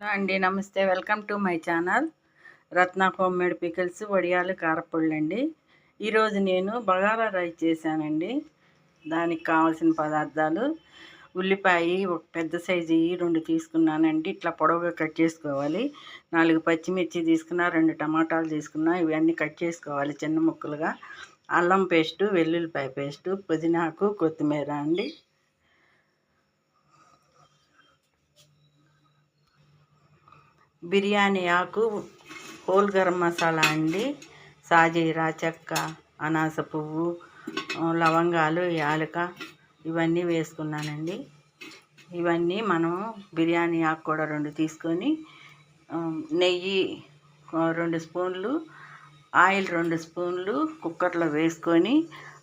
Hello అండి నమస్తే. Welcome to my channel. Ratna home made pickles వడియాలు కారపొళ్ళు అండి ఈరోజు నేను బగారా రైస్ చేశానండి. దానికి కావాల్సిన పదార్థాలు ఉల్లిపాయ ఒక పెద్ద సైజు రెండు తీసుకున్నానండి. ఇట్లా పొడవుగా కట్ చేసుకోవాలి. నాలుగు పచ్చిమిర్చి తీసుకున్నా రెండు టమాటాలు తీసుకున్నా ఇవన్నీ కట్ చేసుకోవాలి చిన్న ముక్కలుగా. అల్లం పేస్టు వెల్లుల్లిపాయ పేస్టు పుదీనాకు కొత్తిమీర అండి. బిర్యానీ ఆకు హోల్ గరం మసాలా అండి సాజీరా చెక్క అనాస పువ్వు లవంగాలు యాలక ఇవన్నీ వేసుకున్నానండి. ఇవన్నీ మనం బిర్యానీ ఆకు కూడా రెండు తీసుకొని నెయ్యి రెండు స్పూన్లు ఆయిల్ రెండు స్పూన్లు కుక్కర్లో వేసుకొని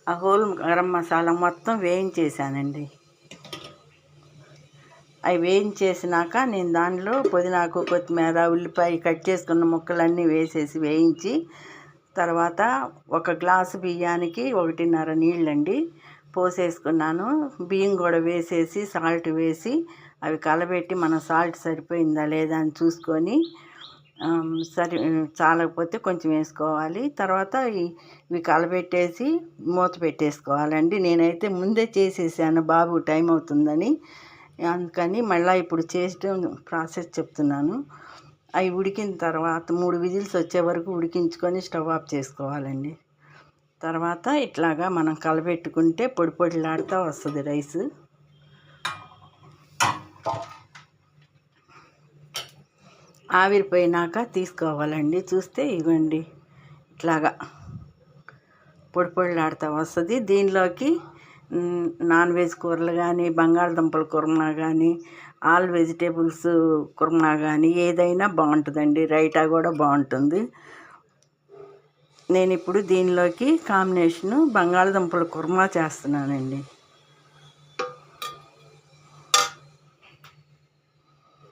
ఆ హోల్ గరం మసాలా మొత్తం వేయించేసానండి అవి వేయించేసినాక నేను దానిలో పుదీనాకు కొత్తిమీర ఉల్లిపాయ కట్ చేసుకున్న ముక్కలన్నీ వేసేసి వేయించి తర్వాత ఒక గ్లాసు బియ్యానికి ఒకటిన్నర నీళ్ళండి పోసేసుకున్నాను. బియ్యం కూడా వేసేసి సాల్ట్ వేసి అవి కలబెట్టి మన సాల్ట్ సరిపోయిందా లేదా అని చూసుకొని సరి చాలకపోతే కొంచెం వేసుకోవాలి. తర్వాత ఇవి కలబెట్టేసి మూత పెట్టేసుకోవాలండి. నేనైతే ముందే చేసేసాను. బాబు టైం అవుతుందని. అందుకని మళ్ళీ ఇప్పుడు చేసడం ప్రాసెస్ చెప్తున్నాను. అవి ఉడికిన తర్వాత మూడు విజిల్స్ వచ్చే వరకు ఉడికించుకొని స్టవ్ ఆఫ్ చేసుకోవాలండి. తర్వాత ఇట్లాగా మనం కలబెట్టుకుంటే పొడి పొడిలాడుతూ వస్తుంది రైస్. ఆవిరిపోయినాక తీసుకోవాలండి. చూస్తే ఇవ్వండి. ఇట్లాగా పొడి పొడిలాడుతూ వస్తుంది. దీనిలోకి నాన్ వెజ్ కూరలు కానీ బంగాళదుంపల కుర్మా కానీ ఆల్ వెజిటేబుల్స్ కుర్మా కానీ ఏదైనా బాగుంటుందండి. రైటా కూడా బాగుంటుంది. నేను ఇప్పుడు దీనిలోకి కాంబినేషను బంగాళదుంపల కుర్మా చేస్తున్నానండి.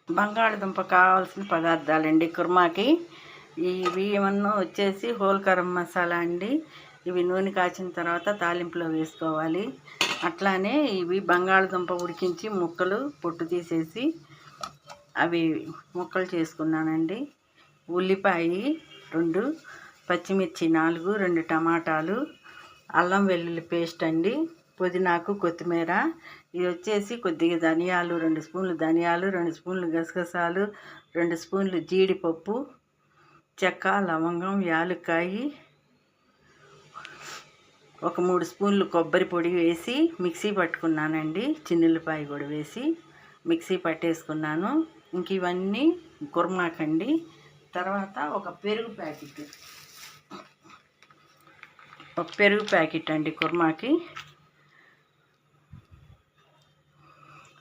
బంగాళదుంప కావాల్సిన పదార్థాలండి. కుర్మాకి ఇవి ఏమన్నా వచ్చేసి హోల్ మసాలా అండి. ఇవి నూనె కాచిన తర్వాత తాలింపులో వేసుకోవాలి. అట్లానే ఇవి బంగాళదుంప ఉడికించి ముక్కలు పొట్టు తీసేసి అవి ముక్కలు చేసుకున్నానండి. ఉల్లిపాయ రెండు పచ్చిమిర్చి నాలుగు రెండు టమాటాలు అల్లం వెల్లుల్లి పేస్ట్ అండి. పుదీనాకు కొత్తిమీర ఇది వచ్చేసి కొద్దిగా ధనియాలు రెండు స్పూన్లు ధనియాలు రెండు స్పూన్లు గసగసాలు రెండు స్పూన్లు జీడిపప్పు చెక్క లవంగం యాలుక్కాయి ఒక మూడు స్పూన్లు కొబ్బరి పొడి వేసి మిక్సీ పట్టుకున్నానండి. చిన్నులపాయ కూడా వేసి మిక్సీ పట్టేసుకున్నాను. ఇంక ఇవన్నీ కుర్మాకండి తర్వాత ఒక పెరుగు ప్యాకెట్. ఒక పెరుగు ప్యాకెట్ అండి కుర్మాకి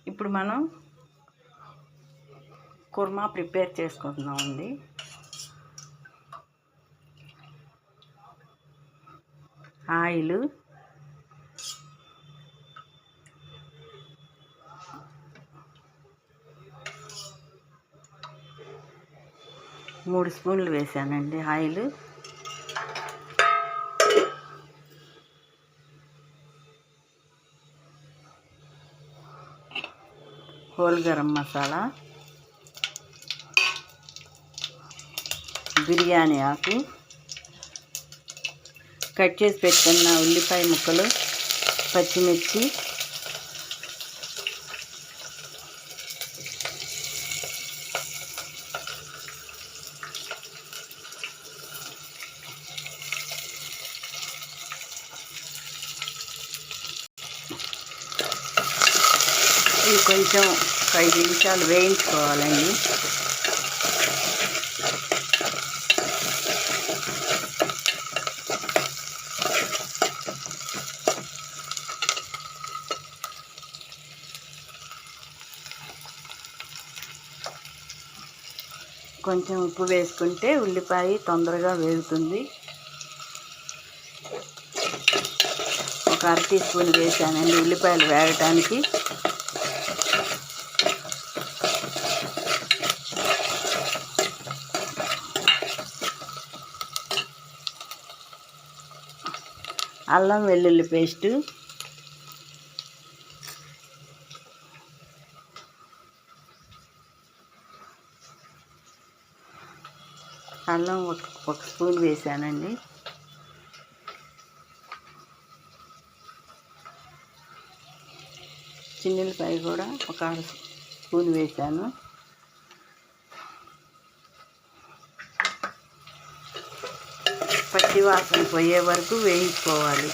ఇప్పుడు మనం కుర్మా ప్రిపేర్ చేసుకుంటున్నామండి. ఆయిల్ మూడు స్పూన్లు వేసానండి ఆయిల్ హోల్ గరం మసాలా. బిర్యానీ ఆకు. కట్ చేసి పెట్టుకున్న ఉల్లిపాయ ముక్కలు పచ్చిమిర్చి ఇవి కొంచెం ఐదు నిమిషాలు వేయించుకోవాలండి. కొంచెం ఉప్పు వేసుకుంటే ఉల్లిపాయ తొందరగా వేగుతుంది. ఒక అర టీ స్పూన్ వేసానండి ఉల్లిపాయలు వేగటానికి. అల్లం వెల్లుల్లి పేస్టు. అల్లం ఒక ఒక స్పూన్ వేసానండి. చిన్నులపాయ కూడా ఒక అర స్పూన్ వేసాను. పచ్చి వాసన పోయే వరకు వేయించుకోవాలి.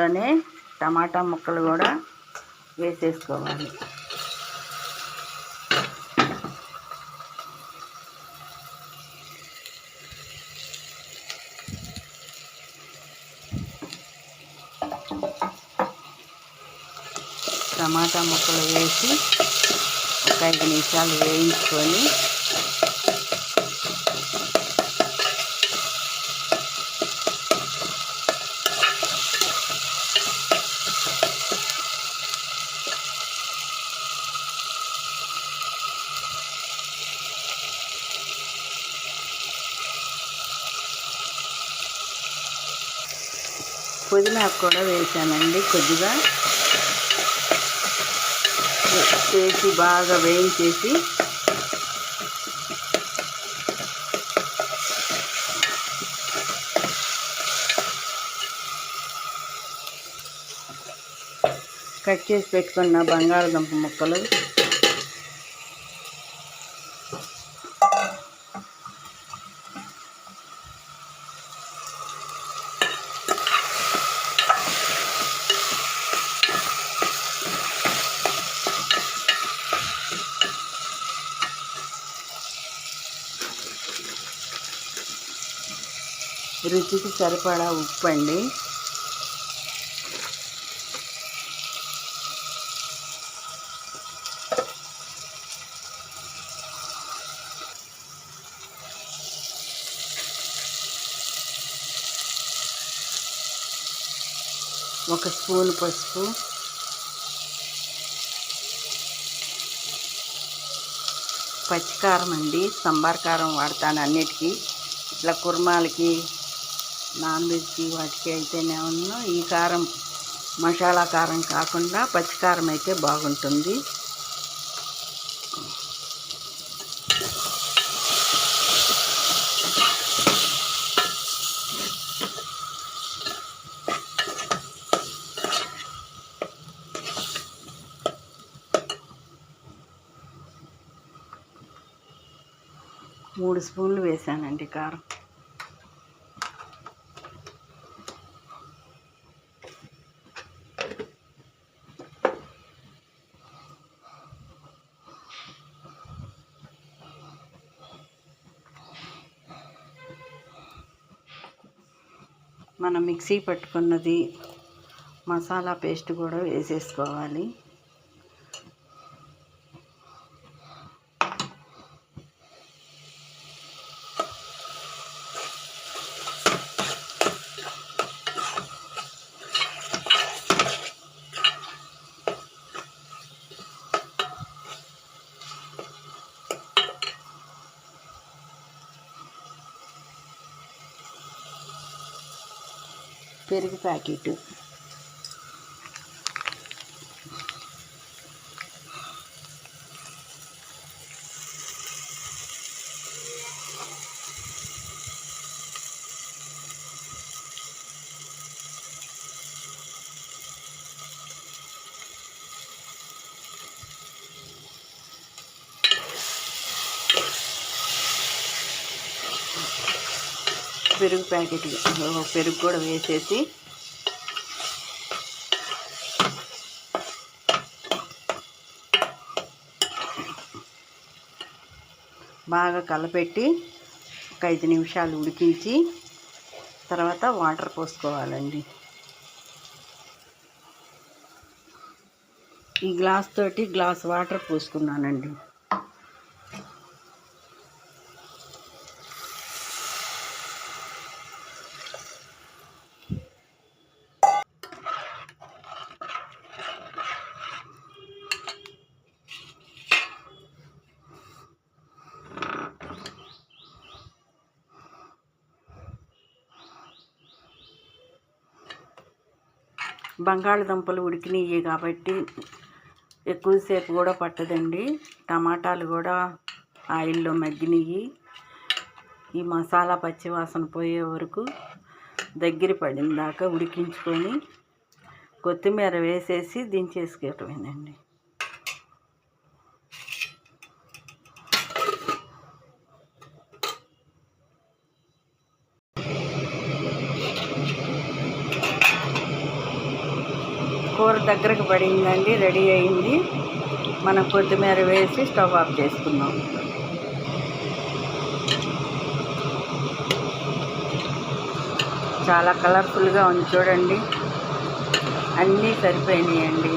అందులోనే టమాటా ముక్కలు కూడా వేసేసుకోవాలి. టమాటా ముక్కలు వేసి ఒక ఐదు నిమిషాలు వేయించుకొని పుదీనాకు కూడా వేసానండి కొద్దిగా. వేసి బాగా వేయించేసి కట్ చేసి పెట్టుకున్న బంగాళదుంప ముక్కలు రుచికి సరిపడా ఉప్పు అండి. ఒక స్పూన్ పసుపు. పచ్చికారం అండి సంబార్ కారం వాడతాను అన్నిటికీ. ఇట్లా కుర్మాలకి నాన్ వెజ్కి వాటికి అయితేనే ఉన్న ఈ కారం మసాలా కారం కాకుండా పచ్చికారం అయితే బాగుంటుంది. మూడు స్పూన్లు వేసానండి కారం. మనం మిక్సీ పట్టుకున్నది మసాలా పేస్ట్ కూడా వేసేసుకోవాలి. పెరుగు ప్యాకెట్ పెరుగు ప్యాకెట్ పెరుగు కూడా వేసేసి బాగా కలపెట్టి ఒక ఐదు నిమిషాలు ఉడికించి తర్వాత వాటర్ పోసుకోవాలండి. ఈ గ్లాస్ తోటి గ్లాస్ వాటర్ పోసుకున్నానండి. బంగాళదుంపలు ఉడికినాయి కాబట్టి ఎక్కువసేపు కూడా పట్టదండి. టమాటాలు కూడా ఆయిల్లో మగ్గినాయి ఈ మసాలా పచ్చివాసన పోయే వరకు దగ్గర పడిన దాకా ఉడికించుకొని కొత్తిమీర వేసేసి దించేసుకోవటమేనండి కూర దగ్గరకు పడిందండి రెడీ అయింది. మనం కొత్తిమీర వేసి స్టవ్ ఆఫ్ చేసుకుందాం చాలా కలర్ఫుల్గా ఉంది చూడండి. అన్నీ సరిపోయినాయండి.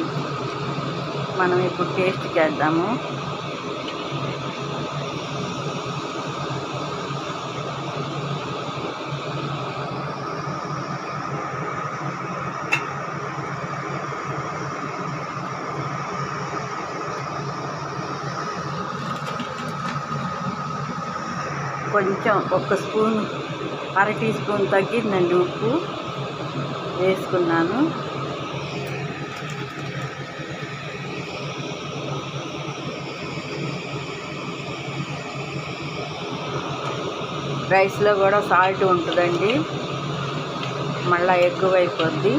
మనం ఇప్పుడు టేస్ట్ చేద్దాము. కొంచెం ఒక స్పూన్ అర టీ స్పూన్ తగ్గిందండి ఉప్పు వేసుకున్నాను. రైస్లో కూడా సాల్ట్ ఉంటుందండి. మళ్ళీ ఎక్కువ అయిపోద్ది.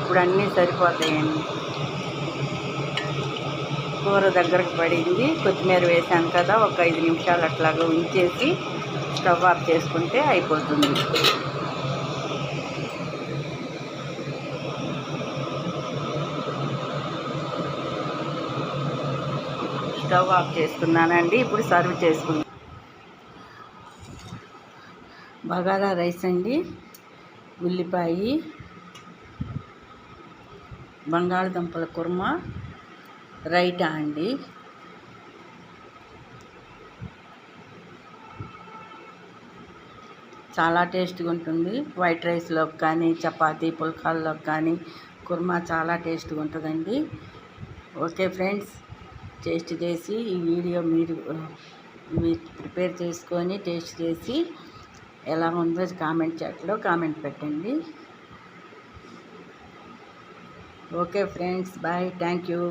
ఇప్పుడు అన్నీ సరిపోతాయండి. కూర దగ్గరకు పడింది. కొత్తిమీర వేసాను కదా ఒక ఐదు నిమిషాలు అట్లాగా ఉంచేసి స్టవ్ ఆఫ్ చేసుకుంటే అయిపోతుంది. స్టవ్ ఆఫ్ చేసుకున్నానండి ఇప్పుడు సర్వ్ చేసుకుందాం. బగారా రైస్ అండి ఉల్లిపాయ బంగాళదుంపల కుర్మా రైటా అండి? చాలా టేస్ట్గా ఉంటుంది. వైట్ రైస్లోకి కానీ చపాతీ పుల్కాల్లోకి కానీ కుర్మా చాలా టేస్ట్గా ఉంటుందండి. ఓకే ఫ్రెండ్స్ టేస్ట్ చేసి ఈ వీడియో మీరు ప్రిపేర్ చేసుకొని టేస్ట్ చేసి ఎలా ఉందో కామెంట్ చాట్లో కామెంట్ పెట్టండి. Okay friends bye thank you.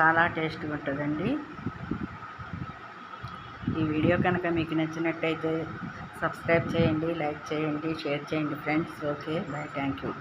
చాలా టేస్ట్గా ఉంటుందండి. ఈ వీడియో కనుక మీకు నచ్చినట్టయితే సబ్స్క్రైబ్ చేయండి లైక్ చేయండి షేర్ చేయండి friends. Okay bye thank you.